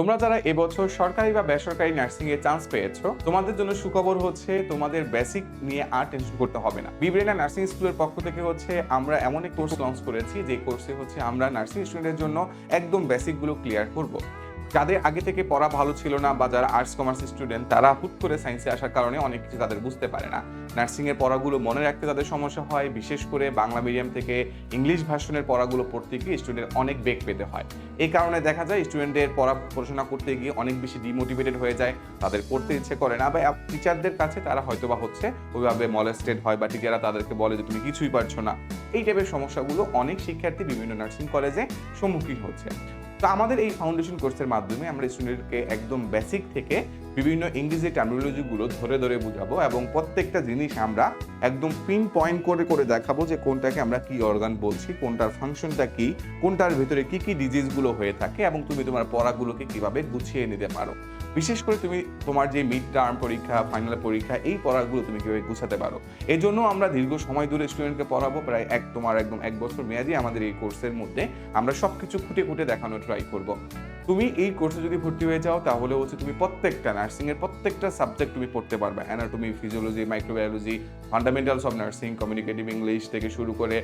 তোমরা যারা এবছর সরকারি বা বেসরকারি নার্সিং এর চান্স পেয়েছ, তোমাদের জন্য সুখবর হচ্ছে তোমাদের বেসিক নিয়ে আর টেনশন করতে হবে না। বিব্রেনা নার্সিং স্কুলের পক্ষ থেকে হচ্ছে আমরা এমন এক কোর্স লঞ্চ করেছি, যে কোর্সে হচ্ছে আমরা নার্সিং স্টুডেন্টের জন্য একদম বেসিকগুলো ক্লিয়ার করব। যাদের আগে থেকে পড়া ভালো ছিল না বা যারা আর্টস কমার্স স্টুডেন্ট তারা হুট করে সায়েন্সে আসার কারণে অনেক কিছু তাদের বুঝতে পারে না। নার্সিং এর পড়াগুলো মনে রাখতে তাদের সমস্যা হয়, বিশেষ করে বাংলা মিডিয়াম থেকে ইংলিশ ভার্সনের পড়াগুলো পড়তে গিয়ে স্টুডেন্ট অনেক বেগ পেতে হয়। এই কারণে দেখা যায় স্টুডেন্টদের পড়া পড়াশোনা করতে গিয়ে অনেক বেশি ডিমোটিভেটেড হয়ে যায়, তাদের পড়তে ইচ্ছে করে না বা টিচারদের কাছে তারা হয়তো বা হচ্ছে ওইভাবে মলেস্টেড হয় বা টিচাররা তাদেরকে বলে যে, তুমি কিছুই পারছ না। এই টাইপের সমস্যাগুলো অনেক শিক্ষার্থী বিভিন্ন নার্সিং কলেজে সম্মুখীন হচ্ছে। তো আমাদের এই ফাউন্ডেশন কোর্সের মাধ্যমে আমরা স্টুডেন্টকে একদম বেসিক থেকে বিভিন্ন ইংরেজি টার্মিনোলজিগুলো ধরে ধরে বুঝাবো এবং প্রত্যেকটা জিনিস আমরা একদম পিন পয়েন্ট করে করে দেখাবো যে কোনটাকে আমরা কি অর্গান বলছি, কোনটার ফাংশনটা কি, কোনটার ভিতরে কি কি ডিজিজগুলো হয়ে থাকে এবং তুমি তোমার পড়াগুলোকে কীভাবে গুছিয়ে নিতে পারো। বিশেষ করে তুমি তোমার যে মিড টার্ম পরীক্ষা ফাইনাল পরীক্ষা, এই পড়াগুলো তুমি কীভাবে গুছাতে পারো। এই জন্য আমরা দীর্ঘ সময় ধরে স্টুডেন্টকে পড়াবো, প্রায় এক তোমার একদম এক বছর মেয়াদি আমাদের এই কোর্সের মধ্যে আমরা সবকিছু খুঁটে খুঁটে দেখানোর ট্রাই করব। তুমি এই কোর্সে যদি ভর্তি হয়ে যাও, তাহলে হচ্ছে তুমি প্রত্যেকটা নার্সিংয়ের প্রত্যেকটা সাবজেক্ট তুমি পড়তে পারবে। Anatomy physiology microbiology fundamentals of nursing communicative English থেকে শুরু করে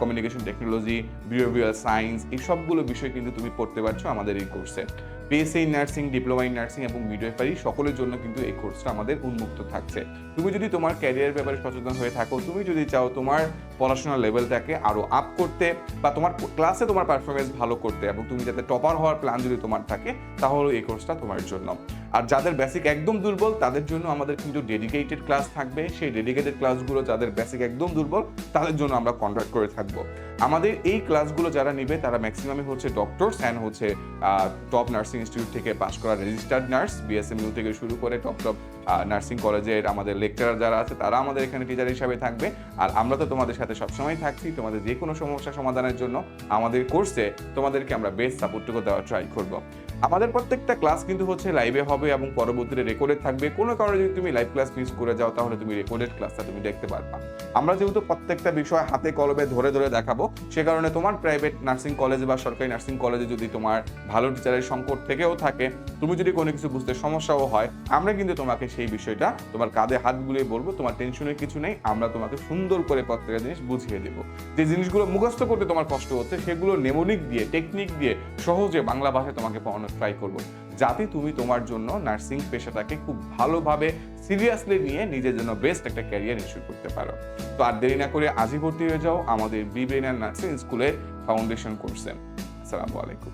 কমিউনিকেশন টেকনোলজি বিহেভিয়ার সায়েন্স এই সবগুলো বিষয় কিন্তু তুমি পড়তে পারছ আমাদের এই কোর্সে BSc nursing diploma in nursing এবং মিডওয়াইফারি সকলের জন্য কিন্তু এই কোর্সটা আমাদের উন্মুক্ত থাকছে। তুমি যদি তোমার ক্যারিয়ার ব্যাপারে সচেতন হয়ে থাকো, তুমি যদি চাও তোমার পড়াশোনার লেভেলটাকে আরও আপ করতে বা তোমার ক্লাসে তোমার পারফরমেন্স ভালো করতে এবং তুমি যাতে টপার হওয়ার প্ল্যান যদি তোমার থাকে, তাহলে এই কোর্সটা তোমার জন্য। আর যাদের বেসিক একদম দুর্বল, তাদের জন্য আমাদের কিন্তু ডেডিকেটেড ক্লাস থাকবে। সেই ডেডিকেটেড ক্লাসগুলো যাদের বেসিক একদম দুর্বল, তাদের জন্য আমরা কন্ডাক্ট করে থাকব। আমাদের এই ক্লাসগুলো যারা নিবে, তারা ম্যাক্সিমামই হচ্ছে ডক্টরস অ্যান্ড হচ্ছে টপ নার্সিং ইনস্টিটিউট থেকে পাশ করা রেজিস্টার্ড নার্স বিএসএমইউ থেকে শুরু করে টপ টপ নার্সিং কলেজের আমাদের লেকচারার যারা আছে, তারা আমাদের এখানে টিচার হিসাবে থাকবে। আর আমরা তো তোমাদের সাথে সবসময় থাকছি, তোমাদের যে কোনো সমস্যা সমাধানের জন্য আমাদের কোর্সে তোমাদেরকে আমরা বেস্ট সাপোর্টটুকু দেওয়ার ট্রাই করব। আমাদের প্রত্যেকটা ক্লাস কিন্তু হচ্ছে লাইভে হবে। এবং পরবর্তীতে রেকর্ডেড থাকবে। কোনো কারণে যদি তুমি লাইভ ক্লাস মিস করে যাও, তাহলে তুমি রেকর্ডেড ক্লাসটা তুমি দেখতে পারবা। আমরা যেহেতু প্রত্যেকটা বিষয় হাতে কলমে ধরে ধরে দেখাবো, সে কারণে তোমার প্রাইভেট নার্সিং কলেজে বা সরকারি নার্সিং কলেজে যদি তোমার ভালো টিচারের সংকট থেকেও থাকে, তুমি যদি কোনো কিছু বুঝতে সমস্যাও হয়, আমরা কিন্তু তোমাকে সেই বিষয়টা তোমার কাঁধে হাত বুলিয়ে বলব, তোমার টেনশনের কিছু নেই, আমরা তোমাকে সুন্দর করে প্রত্যেকটা জিনিস বুঝিয়ে দেবো। যে জিনিসগুলো মুখস্থ করতে তোমার কষ্ট হচ্ছে, সেগুলো নেমনিক দিয়ে টেকনিক দিয়ে সহজে বাংলা ভাষায় তোমাকে পড়ানোর ট্রাই করব। যাতে তুমি তোমার জন্য নার্সিং পেশাটাকে খুব ভালোভাবে সিরিয়াসলি নিয়ে নিজের জন্য বেস্ট একটা ক্যারিয়ার ইস্যু করতে পারো। তো আর দেরি না করে আজই ভর্তি হয়ে যাও আমাদের বিবেন নার্সিং স্কুলের ফাউন্ডেশন কোর্সে আসসালামু আলাইকুম।